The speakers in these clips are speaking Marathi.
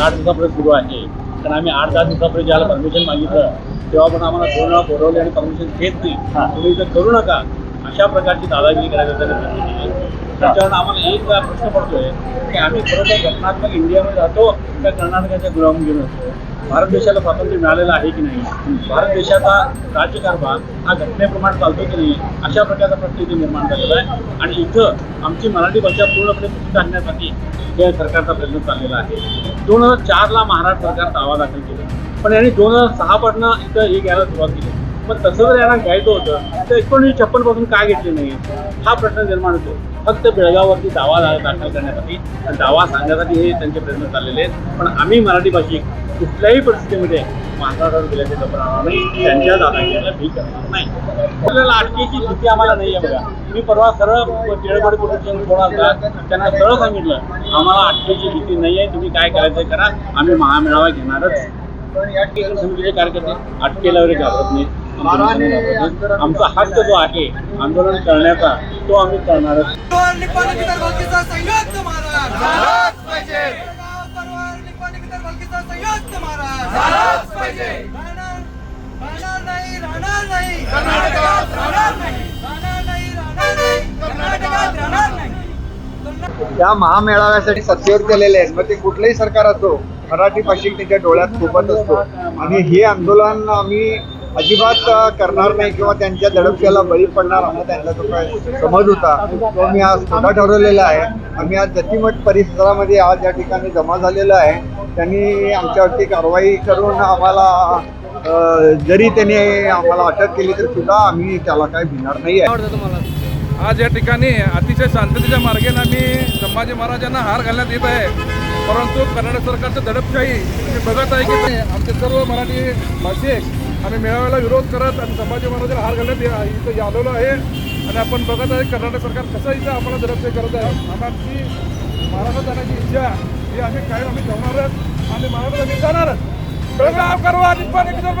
आठ दिवसापर्यंत सुरू आहे. कारण आम्ही आठ दहा दिवसापर्यंत ज्याला परमिशन मागितलं तेव्हा पण आम्हाला दोन वेळा बोलवले आणि परमिशन घेत नाही. तुम्ही इथं करू नका. अशा प्रकारची दादागिरी करायला त्यांनी त्याच्यावर आम्हाला एक प्रश्न पडतोय की आम्ही खरोखर घटनात्मक इंडियामध्ये राहतो का कर्नाटकाच्या गुलाम घेऊन असतो भारत देशाला स्वातंत्र्य मिळालेलं आहे की नाही? भारत देशाचा राज्यकारभार हा घटनेप्रमाणे चालतो की नाही अशा प्रकारचा प्रश्न इथे निर्माण झालेला आहे. आणि इथं आमची मराठी भाषा पूर्णपणे प्रसिद्ध आणण्यासाठी या सरकारचा प्रयत्न चाललेला आहे. दोन हजार चारला महाराष्ट्र सरकार दावा दाखल केला. पण यांनी दोन हजार सहापासून इथं हे घ्यायला सुरुवात केली. पण तसं जर यांना घ्यायचं होतं तर एकोणीसशे छप्पनपासून का घेतले नाही? हा प्रश्न निर्माण होतो. फक्त बेळगाववरती दावा दाखल करण्यासाठी दावा सांगण्यासाठी हे त्यांचे प्रयत्न चाललेले आहेत. पण आम्ही मराठी भाषिक कुठल्याही परिस्थितीमध्ये महाराष्ट्रात गेल्याचे घबरावणार नाही. त्यांच्या दादागिरीला भी करणार नाही. आपल्याला अटकेची भीती आम्हाला नाही आहे बघा. मी परवा सरळ टिळकवाडी पोलीस स्टेशन कोण असतात त्यांना सरळ सांगितलं आम्हाला अटकेची भीती नाही आहे. तुम्ही काय करायचं करा. आम्ही महामेळावा घेणारच. पण या समितीचे कार्यकर्ते अटकेला वगैरे घाबरत नाहीत आमचा हक्क जो आहे आंदोलन करण्याचा तो आम्ही नाही त्या महामेळाव्यासाठी सत्तेवर गेलेले आहेत. मग ते कुठलंही सरकार असो मराठी भाषिक त्यांच्या डोळ्यात सोबत असतो. आणि हे आंदोलन आम्ही अजिबात करणार नाही किंवा त्यांच्या दडपक्याला बळी पडणार असा त्यांचा जो काय समज होता तो मी आज खोटा ठरवलेला आहे. आम्ही आज जतीमठ परिसरामध्ये आज या ठिकाणी जमा झालेलो आहे. त्यांनी आमच्यावरती कारवाई करून आम्हाला जरी त्यांनी आम्हाला अटक केली तर सुद्धा आम्ही त्याला काय भिणार नाही आहे. आज या ठिकाणी अतिशय शांततेच्या मार्गाने आम्ही संभाजी महाराजांना हार घालण्यात येत आहे. परंतु कर्नाटक सरकारचं दडपशाही बघत आहे की आमचे सर्व मराठी भाषिक आम्ही मेळाव्याला विरोध करत आणि संभाजी महाराजांना हार घालण्यात ये- इथं आलेलो आहे. आणि आपण बघत आहे कर्नाटक सरकार कसं इथं आम्हाला दडपशाही करत आहे. आमची महाराष्ट्रात जाण्याची इच्छा ही आम्ही कायम आम्ही ठेवणारच आम्ही महाराष्ट्रात आम्ही जाणारच बेळगाव करवा निप्पाणी विदर्भ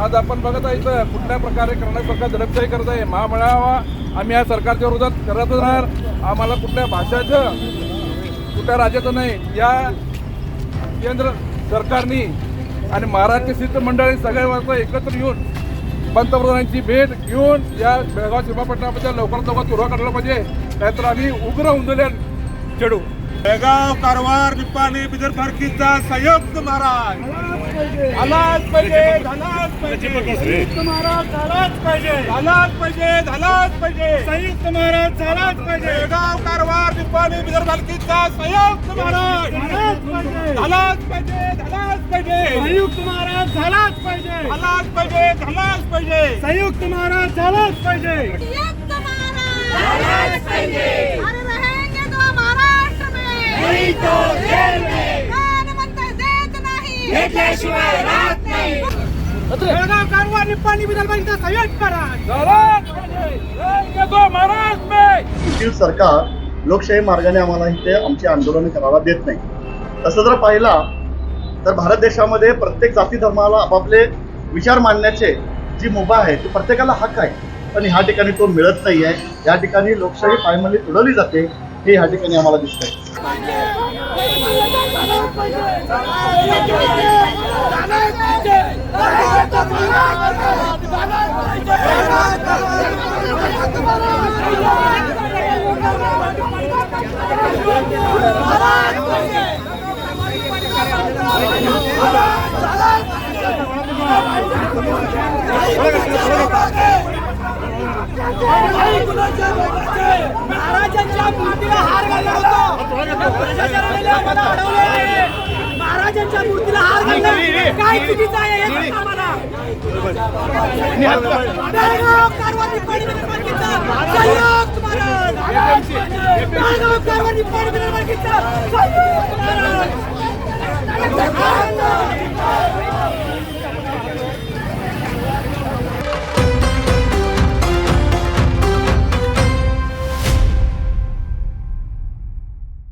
आज आपण बघत आहे इथं कुठल्या प्रकारे कर्नाटक सरकार दडपशाही करत आहे. महामेळावा आम्ही या सरकारच्या विरोधात करतच राहणार. आम्हाला कुठल्या भाषाचं कुठल्या राज्याचं नाही या केंद्र सरकारनी आणि महाराष्ट्र शिष्टमंडळी सगळ्या वाजता एकत्र येऊन पंतप्रधानांची भेट घेऊन या बेळगाव सीमापट्ट्यामध्ये लवकरात लवकर तुरा काढला पाहिजे. नाहीतर आम्ही उग्र आंदोलन चेडू बेळगाव कारवार निपाणी बिदर फारकीचा संयुक्त महाराज. पाहिजे. झालाच पाहिजे संयुक्त महाराज झालाच पाहिजे. झालाच पाहिजे झालाच पाहिजे. संयुक्त महाराज झालाच पाहिजे. बेळगाव कारवार निपाणी बिदर फारकीचा संयुक्त महाराज. झालाच पाहिजे. झालाच पाहिजे संयुक्त महाराज झालाच पाहिजे. झालाच पाहिजे झालाच पाहिजे. संयुक्त महाराज झालाच पाहिजे. संयुक्त महाराज अरे रहेंगे तो महाराष्ट्र में. नहीं तो जेल में. घेतल्याशिवाय राहत नाही. बेळगाव कारवार निपाणी बिदर बलकीचा संयुक्त महाराज में. सरकार लोकशाही मार्गाने आम्हाला इथे आमची आंदोलन करायला देत नाही. तसं जर पाहिला तर भारत देशामध्ये प्रत्येक जाती धर्माला आपापले विचार मांडण्याचे जी मुभा आहे ती प्रत्येकाला हक्क आहे. पण ह्या ठिकाणी तो मिळत नाही आहे या ठिकाणी लोकशाही पायमल्ली उडवली जाते. हे ह्या ठिकाणी आम्हाला दिसतंय. महाराजांच्या मूर्तीला हार घालणार महाराजांच्या मूर्तीला हार घालणं काय चुकीचं आहे हे सांगा आम्हाला